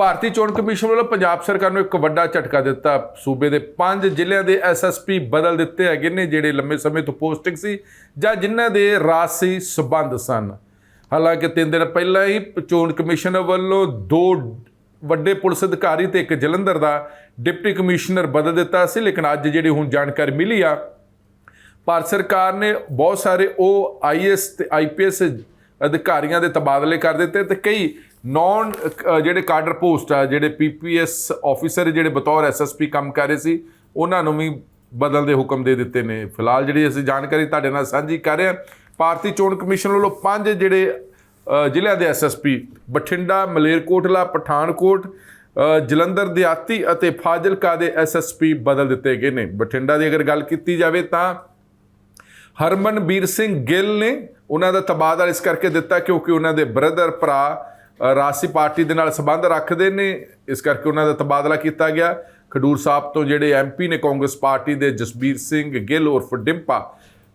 ਭਾਰਤੀ ਚੋਣ ਕਮਿਸ਼ਨ ਵੱਲੋਂ ਪੰਜਾਬ ਸਰਕਾਰ ਨੂੰ ਇੱਕ ਵੱਡਾ ਝਟਕਾ ਦਿੱਤਾ। ਸੂਬੇ ਦੇ ਪੰਜ ਜ਼ਿਲ੍ਹਿਆਂ ਦੇ ਐਸਐਸਪੀ ਬਦਲ ਦਿੱਤੇ ਹੈਗੇ ਨੇ, ਜਿਹੜੇ ਲੰਮੇ ਸਮੇਂ ਤੋਂ ਪੋਸਟਿੰਗ ਸੀ ਜਾਂ ਜਿਨ੍ਹਾਂ ਦੇ ਰਾਸੀ ਸਬੰਧ ਸਨ। ਹਾਲਾਂਕਿ ਤਿੰਨ ਦਿਨ ਪਹਿਲਾਂ ਹੀ ਚੋਣ ਕਮਿਸ਼ਨ ਵੱਲੋਂ ਦੋ ਵੱਡੇ ਪੁਲਿਸ ਅਧਿਕਾਰੀ ਤੇ ਇੱਕ ਜਲੰਧਰ ਦਾ ਡਿਪਟੀ ਕਮਿਸ਼ਨਰ ਬਦਲ ਦਿੱਤਾ ਸੀ, ਲੇਕਿਨ ਅੱਜ ਜਿਹੜੀ ਹੁਣ ਜਾਣਕਾਰੀ ਮਿਲੀ ਆ, ਭਾਰਤ ਸਰਕਾਰ ਨੇ ਬਹੁਤ ਸਾਰੇ ਉਹ ਆਈਐਸ ਤੇ ਆਈਪੀਐਸ ਅਧਿਕਾਰੀਆਂ ਦੇ ਤਬਾਦਲੇ ਕਰ ਦਿੱਤੇ ਤੇ ਕਈ ਨੌਨ ਜਿਹੜੇ ਕਾਡਰ ਪੋਸਟ ਆ, ਜਿਹੜੇ ਪੀਪੀਐਸ ਆਫੀਸਰ ਜਿਹੜੇ ਬਤੌਰ ਐਸਐਸਪੀ ਕੰਮ ਕਰ ਰਹੇ ਸੀ, ਉਹਨਾਂ ਨੂੰ ਵੀ ਬਦਲਣ ਦੇ ਹੁਕਮ ਦੇ ਦਿੱਤੇ ਨੇ। ਫਿਲਹਾਲ ਜਿਹੜੀ ਅਸੀਂ ਜਾਣਕਾਰੀ ਤੁਹਾਡੇ ਨਾਲ ਸਾਂਝੀ ਕਰ ਰਹੇ ਹਾਂ, ਭਾਰਤੀ ਚੋਣ ਕਮਿਸ਼ਨ ਵੱਲੋਂ ਪੰਜ ਜਿਹੜੇ ਜ਼ਿਲ੍ਹਿਆਂ ਦੇ ਐਸਐਸਪੀ ਬਠਿੰਡਾ, ਮਲੇਰਕੋਟਲਾ, ਪਠਾਨਕੋਟ ਜਲੰਧਰ, ਦਿਹਾਤੀ ਅਤੇ ਫਾਜ਼ਿਲਕਾ ਦੇ ਐਸਐਸਪੀ ਬਦਲ ਦਿੱਤੇ ਗਏ ਨੇ। ਬਠਿੰਡਾ ਦੀ ਅਗਰ ਗੱਲ ਕੀਤੀ ਜਾਵੇ ਤਾਂ ਹਰਮਨਬੀਰ ਸਿੰਘ ਗਿੱਲ ਨੇ ਉਹਨਾਂ ਦਾ ਤਬਾਦਲਾ ਇਸ ਕਰਕੇ ਦਿੱਤਾ ਕਿਉਂਕਿ ਉਹਨਾਂ ਦੇ ਬ੍ਰਦਰ ਭਰਾ ਅ, ਰਾਜਸੀ ਪਾਰਟੀ ਦੇ ਨਾਲ ਸੰਬੰਧ ਰੱਖਦੇ ਨੇ। ਇਸ ਕਰਕੇ ਉਹਨਾਂ ਦਾ ਤਬਾਦਲਾ ਕੀਤਾ ਗਿਆ। ਖਡੂਰ ਸਾਹਿਬ ਤੋਂ ਜਿਹੜੇ ਐਮਪੀ ਨੇ ਕਾਂਗਰਸ ਪਾਰਟੀ ਦੇ ਜਸਬੀਰ ਸਿੰਘ ਗਿੱਲ ਉਰਫ ਡਿੰਪਾ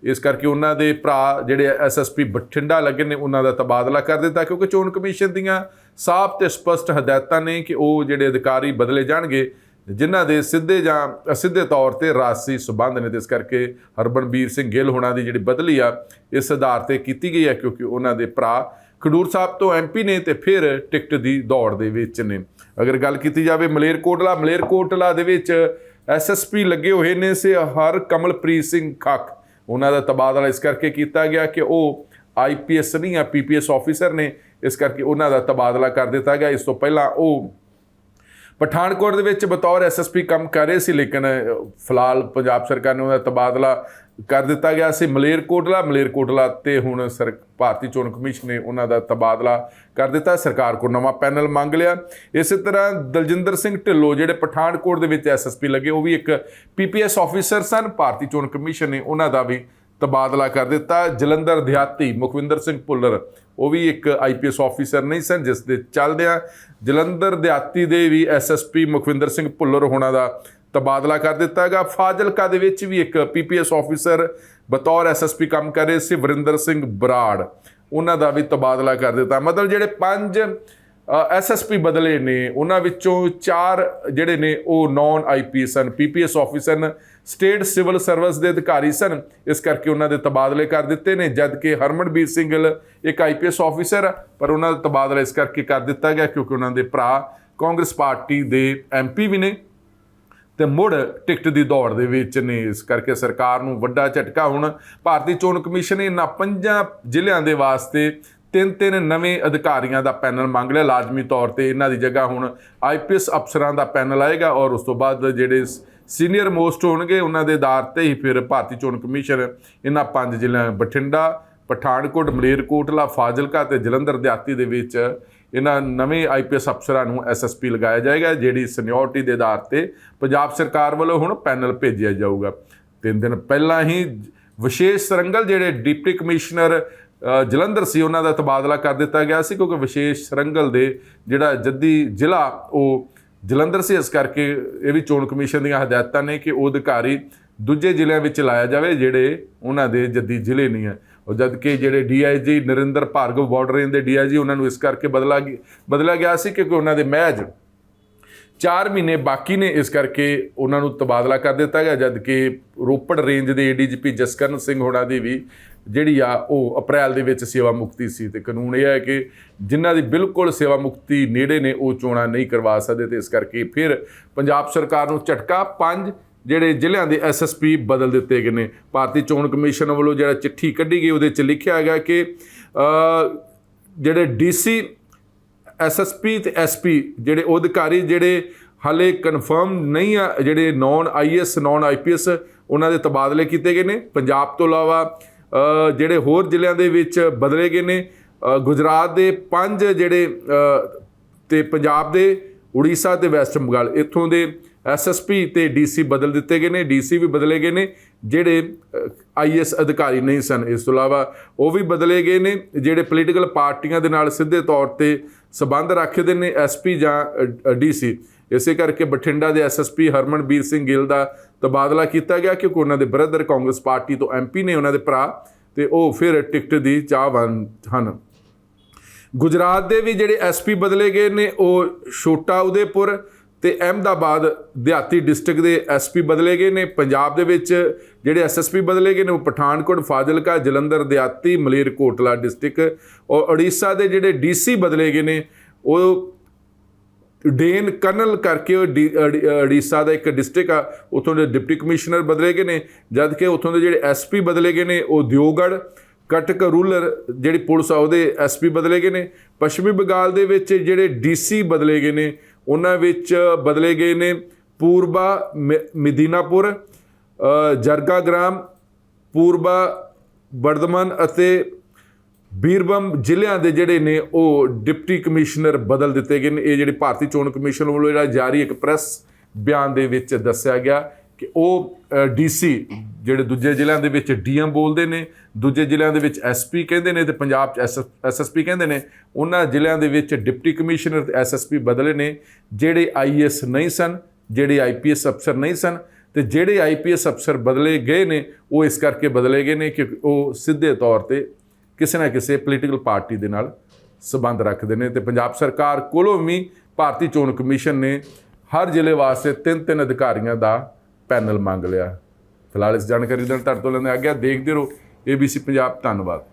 ਇਸ ਕਰਕੇ ਉਹਨਾਂ ਦੇ ਭਰਾ ਜਿਹੜੇ ਐਸਐਸਪੀ ਬਠਿੰਡਾ ਲੱਗੇ ਨੇ ਉਹਨਾਂ ਦਾ ਤਬਾਦਲਾ ਕਰ ਦਿੱਤਾ। ਕਿਉਂਕਿ ਚੋਣ ਕਮਿਸ਼ਨ ਦੀਆਂ ਸਾਫ਼ ਤੇ ਸਪਸ਼ਟ ਹਦਾਇਤਾਂ ਨੇ ਕਿ ਉਹ ਜਿਹੜੇ ਅਧਿਕਾਰੀ ਬਦਲੇ ਜਾਣਗੇ ਜਿਨ੍ਹਾਂ ਦੇ ਸਿੱਧੇ ਜਾਂ ਅਸਿੱਧੇ ਤੌਰ ਤੇ ਰਾਜਸੀ ਸਬੰਧ ਨੇ। ਤੇ ਇਸ ਕਰਕੇ ਹਰਬਨਬੀਰ ਸਿੰਘ ਗਿੱਲ ਹੋਣਾ ਦੀ ਜਿਹੜੀ ਬਦਲੀ ਆ ਇਸ ਆਧਾਰ ਤੇ ਕੀਤੀ ਗਈ ਹੈ ਕਿਉਂਕਿ ਉਹਨਾਂ ਦੇ ਭਰਾ ਖਡੂਰ ਸਾਹਿਬ ਤੋਂ ਐਮਪੀ ਨੇ ਤੇ ਫਿਰ ਟਿਕਟ ਦੀ ਦੌੜ ਦੇ ਵਿੱਚ ਨੇ। ਅਗਰ ਗੱਲ ਕੀਤੀ ਜਾਵੇ ਮਲੇਰਕੋਟਲਾ ਮਲੇਰਕੋਟਲਾ ਦੇ ਵਿੱਚ ਐਸਐਸਪੀ ਲੱਗੇ ਹੋਏ ਨੇ ਸੇ ਹਰ ਕਮਲਪ੍ਰੀਤ ਸਿੰਘ ਖੱਖ। ਉਹਨਾਂ ਦਾ ਤਬਾਦਲਾ ਇਸ ਕਰਕੇ ਕੀਤਾ ਗਿਆ ਕਿ ਉਹ ਆਈਪੀਐਸ ਨਹੀਂ ਆ ਪੀਪੀਐਸ ਆਫੀਸਰ ਨੇ। ਇਸ ਕਰਕੇ ਉਹਨਾਂ ਦਾ ਤਬਾਦਲਾ ਕਰ ਦਿੱਤਾ ਗਿਆ। ਇਸ ਤੋਂ ਪਹਿਲਾਂ ਉਹ ਪਠਾਨਕੋਟ ਦੇ ਵਿੱਚ ਬਤੌਰ ਐਸਐਸਪੀ ਕੰਮ ਕਰ ਰਹੇ ਸੀ, ਲੇਕਿਨ ਫਿਲਹਾਲ ਪੰਜਾਬ ਸਰਕਾਰ ਨੇ ਉਹਦਾ ਤਬਾਦਲਾ ਕਰ ਦਿੱਤਾ ਗਿਆ ਸੀ। ਮਲੇਰਕੋਟਲਾ ਮਲੇਰਕੋਟਲਾ ਤੇ ਹੁਣ ਸਰ, ਭਾਰਤੀ ਚੋਣ ਕਮਿਸ਼ਨ ਨੇ ਉਹਨਾਂ ਦਾ ਤਬਾਦਲਾ ਕਰ ਦਿੱਤਾ। ਸਰਕਾਰ ਕੋਲ ਨਵਾਂ ਪੈਨਲ ਮੰਗ ਲਿਆ। ਇਸੇ ਤਰ੍ਹਾਂ ਦਲਜਿੰਦਰ ਸਿੰਘ ਢਿੱਲੋਂ ਜਿਹੜੇ ਪਠਾਨਕੋਟ ਦੇ ਵਿੱਚ ਐਸਐਸਪੀ ਲੱਗੇ, ਉਹ ਵੀ ਇੱਕ ਪੀਪੀਐਸ ਆਫੀਸਰ ਸਨ। ਭਾਰਤੀ ਚੋਣ ਕਮਿਸ਼ਨ ਨੇ ਉਹਨਾਂ ਦਾ ਵੀ ਤਬਾਦਲਾ ਕਰ ਦਿੱਤਾ। ਜਲੰਧਰ ਦਿਹਾਤੀ ਮੁਖਵਿੰਦਰ ਸਿੰਘ ਭੁੱਲਰ, ਉਹ ਵੀ ਇੱਕ ਆਈਪੀਐਸ ਆਫੀਸਰ ਨਹੀਂ ਸਨ, ਜਿਸ ਦੇ ਚੱਲਦਿਆਂ ਜਲੰਧਰ ਦਿਹਾਤੀ ਦੇ ਵੀ ਐਸਐਸਪੀ ਮੁਖਵਿੰਦਰ ਸਿੰਘ ਭੁੱਲਰ ਹੋਣਾ ਦਾ ਤਬਾਦਲਾ ਕਰ ਦਿੱਤਾ ਹੈਗਾ। ਫਾਜ਼ਿਲਕਾ ਦੇ ਵਿੱਚ ਵੀ ਇੱਕ ਪੀਪੀਐਸ ਆਫੀਸਰ ਬਤੌਰ ਐਸਐਸਪੀ ਕੰਮ ਕਰ ਰਹੇ ਸੀ ਵਰਿੰਦਰ ਸਿੰਘ ਬਰਾੜ। ਉਹਨਾਂ ਦਾ ਵੀ ਤਬਾਦਲਾ ਕਰ ਦਿੱਤਾ। ਮਤਲਬ ਜਿਹੜੇ ਪੰਜ ਐਸਐਸਪੀ ਬਦਲੇ ਨੇ ਉਹਨਾਂ ਵਿੱਚੋਂ ਚਾਰ ਜਿਹੜੇ ਨੇ ਉਹ ਨਾਨ ਆਈਪੀਐਸ ਸਨ ਪੀਪੀਐਸ ਆਫੀਸਰ ਨੇ ਸਟੇਟ ਸਿਵਲ ਸਰਵਿਸ ਦੇ ਅਧਿਕਾਰੀ ਸਨ। ਇਸ ਕਰਕੇ ਉਹਨਾਂ ਦੇ ਤਬਾਦਲੇ ਕਰ ਦਿੱਤੇ ਨੇ ਜਦਕਿ ਹਰਮਨਬੀਰ ਸਿੰਘ ਗਿੱਲ ਇੱਕ ਆਈਪੀਐਸ ਆਫੀਸਰ ਆ, ਪਰ ਉਹਨਾਂ ਦਾ ਤਬਾਦਲਾ ਇਸ ਕਰਕੇ ਕਰ ਦਿੱਤਾ ਗਿਆ ਕਿਉਂਕਿ ਉਹਨਾਂ ਦੇ ਭਰਾ ਕਾਂਗਰਸ ਪਾਰਟੀ ਦੇ ਐਮਪੀ ਵੀ ਨੇ। ਤੇ ਮੁੜ ਟਿਕਟ ਦੀ ਦੌੜ ਦੇ ਵਿੱਚ ਨੇ। ਇਸ ਕਰਕੇ ਸਰਕਾਰ ਨੂੰ ਵੱਡਾ ਝਟਕਾ ਹੁਣ ਭਾਰਤੀ ਚੋਣ ਕਮਿਸ਼ਨ ਨੇ ਇਹਨਾਂ ਪੰਜਾਂ ਜ਼ਿਲ੍ਹਿਆਂ ਦੇ ਵਾਸਤੇ ਤਿੰਨ ਤਿੰਨ ਨਵੇਂ ਅਧਿਕਾਰੀਆਂ ਦਾ ਪੈਨਲ ਮੰਗ ਲਿਆ। ਲਾਜ਼ਮੀ ਤੌਰ ਤੇ ਇਹਨਾਂ ਦੀ ਜਗ੍ਹਾ ਹੁਣ ਆਈਪੀਐਸ ਅਫਸਰਾਂ ਦਾ ਪੈਨਲ ਆਏਗਾ ਔਰ ਉਸ ਤੋਂ ਬਾਅਦ ਜਿਹੜੇ ਸੀਨੀਅਰ ਮੋਸਟ ਹੋਣਗੇ ਉਹਨਾਂ ਦੇ ਆਧਾਰ ਤੇ ਹੀ ਫਿਰ ਭਾਰਤੀ ਚੋਣ ਕਮਿਸ਼ਨ ਇਹਨਾਂ ਪੰਜ ਜ਼ਿਲ੍ਹਿਆਂ ਬਠਿੰਡਾ, ਪਠਾਨਕੋਟ, ਮਲੇਰਕੋਟਲਾ, ਫਾਜ਼ਿਲਕਾ ਤੇ ਜਲੰਧਰ ਦਿਹਾਤੀ ਦੇ ਵਿੱਚ ਇਹਨਾਂ ਨਵੇਂ ਆਈਪੀਐਸ ਅਫਸਰਾਂ ਨੂੰ ਐਸਐਸਪੀ ਲਗਾਇਆ ਜਾਏਗਾ, ਜਿਹੜੀ ਸੀਨੀਅਰਟੀ ਦੇ ਆਧਾਰ ਤੇ ਪੰਜਾਬ ਸਰਕਾਰ ਵੱਲੋਂ ਹੁਣ ਪੈਨਲ ਭੇਜਿਆ ਜਾਊਗਾ। ਤਿੰਨ ਦਿਨ ਪਹਿਲਾਂ ਹੀ ਵਿਸ਼ੇਸ਼ ਸਰੰਗਲ ਜਿਹੜੇ ਡਿਪਟੀ ਕਮਿਸ਼ਨਰ ਜਲੰਧਰ ਸੀ, ਉਹਨਾਂ ਦਾ ਤਬਾਦਲਾ ਕਰ ਦਿੱਤਾ ਗਿਆ ਸੀ, ਕਿਉਂਕਿ ਵਿਸ਼ੇਸ਼ ਸਰੰਗਲ ਦੇ ਜਿਹੜਾ ਜੱਦੀ ਜ਼ਿਲ੍ਹਾ, ਉਹ ਜਲੰਧਰ ਸੀ, ਇਸ ਕਰਕੇ ਇਹ ਵੀ ਚੋਣ ਕਮਿਸ਼ਨ ਦੀਆਂ ਹਦਾਇਤਾਂ ਨੇ ਕਿ ਉਹ ਅਧਿਕਾਰੀ ਦੂਜੇ ਜ਼ਿਲ੍ਹਿਆਂ ਵਿੱਚ ਲਾਇਆ ਜਾਵੇ, ਜਿਹੜੇ ਉਹਨਾਂ ਦੇ ਜੱਦੀ ਜ਼ਿਲ੍ਹੇ ਨਹੀਂ ਹੈ। ਜਦ ਕਿ ਜਿਹੜੇ DIG Narinder Bhargav border range ਦੇ ਡੀਆਈਜੀ ਉਹਨਾਂ ਨੂੰ ਇਸ ਕਰਕੇ ਬਦਲਾ ਗਿਆ- ਬਦਲਿਆ ਗਿਆ ਸੀ ਕਿਉਂਕਿ ਉਹਨਾਂ ਦੇ ਮਹਿਜ 4 ਮਹੀਨੇ ਬਾਕੀ ਨੇ, ਇਸ ਕਰਕੇ ਉਹਨਾਂ ਨੂੰ ਤਬਾਦਲਾ ਕਰ ਦਿੱਤਾ ਗਿਆ। ਜਦ ਕਿ ਰੋਪੜ ਰੇਂਜ ਦੇ ਏਡੀਜੀਪੀ ਜਸਕਰਨ ਸਿੰਘ ਹੋਣਾ ਦੀ ਵੀ ਜਿਹੜੀ ਆ, ਉਹ ਅਪ੍ਰੈਲ ਦੇ ਵਿੱਚ ਸੇਵਾ ਮੁਕਤੀ ਸੀ ਤੇ ਕਾਨੂੰਨ ਇਹ ਹੈ ਕਿ ਜਿਨ੍ਹਾਂ ਦੀ ਬਿਲਕੁਲ ਸੇਵਾ ਮੁਕਤੀ ਨੇੜੇ ਨੇ, ਉਹ ਚੋਣਾਂ ਨਹੀਂ ਕਰਵਾ ਸਕਦੇ ਤੇ ਇਸ ਕਰਕੇ ਫਿਰ ਪੰਜਾਬ ਸਰਕਾਰ ਨੂੰ ਝਟਕਾ ਪੰਜ ਜਿਹੜੇ ਜ਼ਿਲ੍ਹਿਆਂ ਦੇ ਐਸਐਸਪੀ ਬਦਲ ਦਿੱਤੇ ਗਏ ਨੇ। ਭਾਰਤੀ ਚੋਣ ਕਮਿਸ਼ਨ ਵੱਲੋਂ ਜਿਹੜਾ ਚਿੱਠੀ ਕੱਢੀ ਗਈ ਉਹਦੇ ਚ ਲਿਖਿਆ ਹੈਗਾ ਕਿ ਅ, ਜਿਹੜੇ ਡੀਸੀ ਐਸਐਸਪੀ ਤੇ ਐਸਪੀ ਜਿਹੜੇ ਉਹ ਅਧਿਕਾਰੀ ਜਿਹੜੇ ਹਾਲੇ ਕਨਫਰਮ ਨਹੀਂ ਆ ਜਿਹੜੇ ਨਾਨ ਆਈਐਸ ਨਾਨ ਆਈਪੀਐਸ ਉਹਨਾਂ ਦੇ ਤਬਾਦਲੇ ਕੀਤੇ ਗਏ ਨੇ। ਪੰਜਾਬ ਤੋਂ ਇਲਾਵਾ ਜਿਹੜੇ ਹੋਰ ਜ਼ਿਲ੍ਹਿਆਂ ਦੇ ਵਿੱਚ ਬਦਲੇ ਗਏ ਨੇ ਗੁਜਰਾਤ ਦੇ ਪੰਜ ਜਿਹੜੇ ਅ, ਤੇ ਪੰਜਾਬ ਦੇ ਉੜੀਸਾ ਤੇ ਵੈਸਟ ਬੰਗਾਲ। ਇੱਥੋਂ ਦੇ ਐਸਐਸਪੀ ਤੇ ਡੀਸੀ ਬਦਲ ਦਿੱਤੇ ਗਏ ਨੇ ਡੀਸੀ ਵੀ ਬਦਲੇ ਗਏ ਨੇ, ਜਿਹੜੇ ਆਈਐਸ ਅਧਿਕਾਰੀ ਨਹੀਂ ਸਨ। ਇਸ ਤੋਂ ਇਲਾਵਾ ਉਹ ਵੀ ਬਦਲੇ ਗਏ ਨੇ, ਜਿਹੜੇ ਪੋਲੀਟੀਕਲ ਪਾਰਟੀਆਂ ਦੇ ਨਾਲ ਸਿੱਧੇ ਤੌਰ ਤੇ ਸਬੰਧ ਰੱਖਦੇ ਨੇ ਐਸਪੀ ਜਾਂ ਡੀਸੀ ਇਸੇ ਕਰਕੇ ਬਠਿੰਡਾ ਦੇ ਐਸਐਸਪੀ ਹਰਮਨਬੀਰ ਸਿੰਘ ਗਿੱਲ ਦਾ ਤਬਾਦਲਾ ਕੀਤਾ ਗਿਆ, ਕਿਉਂਕਿ ਉਹਨਾਂ ਦੇ ਬ੍ਰਦਰ ਕਾਂਗਰਸ ਪਾਰਟੀ ਤੋਂ ਐਮਪੀ ਨੇ ਉਹਨਾਂ ਦੇ ਭਰਾ, ਤੇ ਉਹ ਫਿਰ ਟਿਕਟ ਦੀ ਚਾਹਵਾਨ ਹਨ। ਗੁਜਰਾਤ ਦੇ ਵੀ ਜਿਹੜੇ ਐਸਪੀ ਬਦਲੇ ਗਏ ਨੇ, ਉਹ ਛੋਟਾ ਉਦੇਪੁਰ ਤੇ ਅਹਿਮਦਾਬਾਦ ਦਿਹਾਤੀ ਡਿਸਟ੍ਰਿਕਟ ਦੇ ਐਸਪੀ ਬਦਲੇ ਗਏ ਨੇ। ਪੰਜਾਬ ਦੇ ਵਿੱਚ ਜਿਹੜੇ ਐਸਐਸਪੀ ਬਦਲੇ ਗਏ ਨੇ ਉਹ ਪਠਾਨਕੋਟ, ਫਾਜ਼ਿਲਕਾ, ਜਲੰਧਰ, ਦਿਹਾਤੀ ਮਲੇਰਕੋਟਲਾ ਡਿਸਟ੍ਰਿਕਟ ਔਰ ਉੜੀਸਾ ਦੇ ਜਿਹੜੇ ਡੀਸੀ ਬਦਲੇ ਗਏ ਨੇ, ਉਹ ਡੇਨ ਕਰਨਲ ਕਰਕੇ ਉਹ ਡੀ- ਅੜੀ- ਉੜੀਸਾ ਦਾ ਇੱਕ ਡਿਸਟ੍ਰਿਕਟ ਆ, ਉਥੋਂ ਦੇ ਡਿਪਟੀ ਕਮਿਸ਼ਨਰ ਬਦਲੇ ਗਏ ਨੇ। ਜਦ ਕਿ ਉਥੋਂ ਦੇ ਜਿਹੜੇ ਐਸਪੀ ਬਦਲੇ ਗਏ ਨੇ, ਉਹ ਦਿਓਗੜ, ਕਟਕ ਰੂਰਲ ਜਿਹੜੀ ਪੁਲਿਸ ਆ, ਉਹਦੇ ਐਸਪੀ ਬਦਲੇ ਗਏ ਨੇ। ਪੱਛਮੀ ਬੰਗਾਲ ਦੇ ਵਿੱਚ ਜਿਹੜੇ ਡੀਸੀ ਬਦਲੇ ਗਏ ਨੇ ਉਹਨਾਂ ਵਿੱਚ ਬਦਲੇ ਗਏ ਨੇ ਪੂਰਬਾ ਮਿ- ਮਿਦੀਨਾਪੁਰ ਜਰਗਾ ਗ੍ਰਾਮ ਪੂਰਬਾ ਬਰਦਮਨ ਅਤੇ ਬੀਰਬਮ ਜ਼ਿਲ੍ਹਿਆਂ ਦੇ ਜਿਹੜੇ ਨੇ ਉਹ ਡਿਪਟੀ ਕਮਿਸ਼ਨਰ ਬਦਲ ਦਿੱਤੇ ਗਏ ਨੇ। ਇਹ ਜਿਹੜੇ ਭਾਰਤੀ ਚੋਣ ਕਮਿਸ਼ਨ ਵੱਲੋਂ ਜਿਹੜਾ ਜਾਰੀ ਇੱਕ ਪ੍ਰੈਸ ਬਿਆਨ ਦੇ ਵਿੱਚ ਦੱਸਿਆ ਗਿਆ। ਕਿ ਉਹ ਡੀਸੀ ਜਿਹੜੇ ਦੂਜੇ ਜ਼ਿਲ੍ਹਿਆਂ ਦੇ ਵਿੱਚ ਡੀਐਮ ਬੋਲਦੇ ਨੇ, ਦੂਜੇ ਜ਼ਿਲ੍ਹਿਆਂ ਦੇ ਵਿੱਚ ਐਸਪੀ ਕਹਿੰਦੇ ਨੇ ਤੇ ਪੰਜਾਬ 'ਚ ਐਸਐਸਪੀ ਕਹਿੰਦੇ ਨੇ, ਉਹਨਾਂ ਜ਼ਿਲ੍ਹਿਆਂ ਦੇ ਵਿੱਚ ਡਿਪਟੀ ਕਮਿਸ਼ਨਰ ਤੇ ਐਸਐਸਪੀ ਬਦਲੇ ਨੇ, ਜਿਹੜੇ ਆਈਐਸ ਨਹੀਂ ਸਨ, ਜਿਹੜੇ ਆਈਪੀਐਸ ਅਫਸਰ ਨਹੀਂ ਸਨ ਤੇ ਜਿਹੜੇ ਆਈਪੀਐਸ ਅਫਸਰ ਬਦਲੇ ਗਏ ਨੇ, ਉਹ ਇਸ ਕਰਕੇ ਬਦਲੇ ਗਏ ਨੇ ਕਿ ਉਹ ਸਿੱਧੇ ਤੌਰ ਤੇ ਕਿਸੇ ਨਾ ਕਿਸੇ ਪੋਲੀਟੀਕਲ ਪਾਰਟੀ ਦੇ ਨਾਲ ਸਬੰਧ ਰੱਖਦੇ ਨੇ ਤੇ ਪੰਜਾਬ ਸਰਕਾਰ ਕੋਲੋਂ ਵੀ ਭਾਰਤੀ ਚੋਣ ਕਮਿਸ਼ਨ ਨੇ ਹਰ ਜ਼ਿਲ੍ਹੇ ਵਾਸਤੇ ਤਿੰਨ ਤਿੰਨ ਅਧਿਕਾਰੀਆਂ ਦਾ ਪੈਨਲ ਮੰਗ ਲਿਆ। ਫਿਲਹਾਲ ਇਸ ਜਾਣਕਾਰੀ ਨਾਲ ਤੁਹਾਡੇ ਤੋਂ ਲੈਂਦੇ ਆ ਗਿਆ ਦੇਖਦੇ ਰਹੋ। ABC ਪੰਜਾਬ, ਧੰਨਵਾਦ।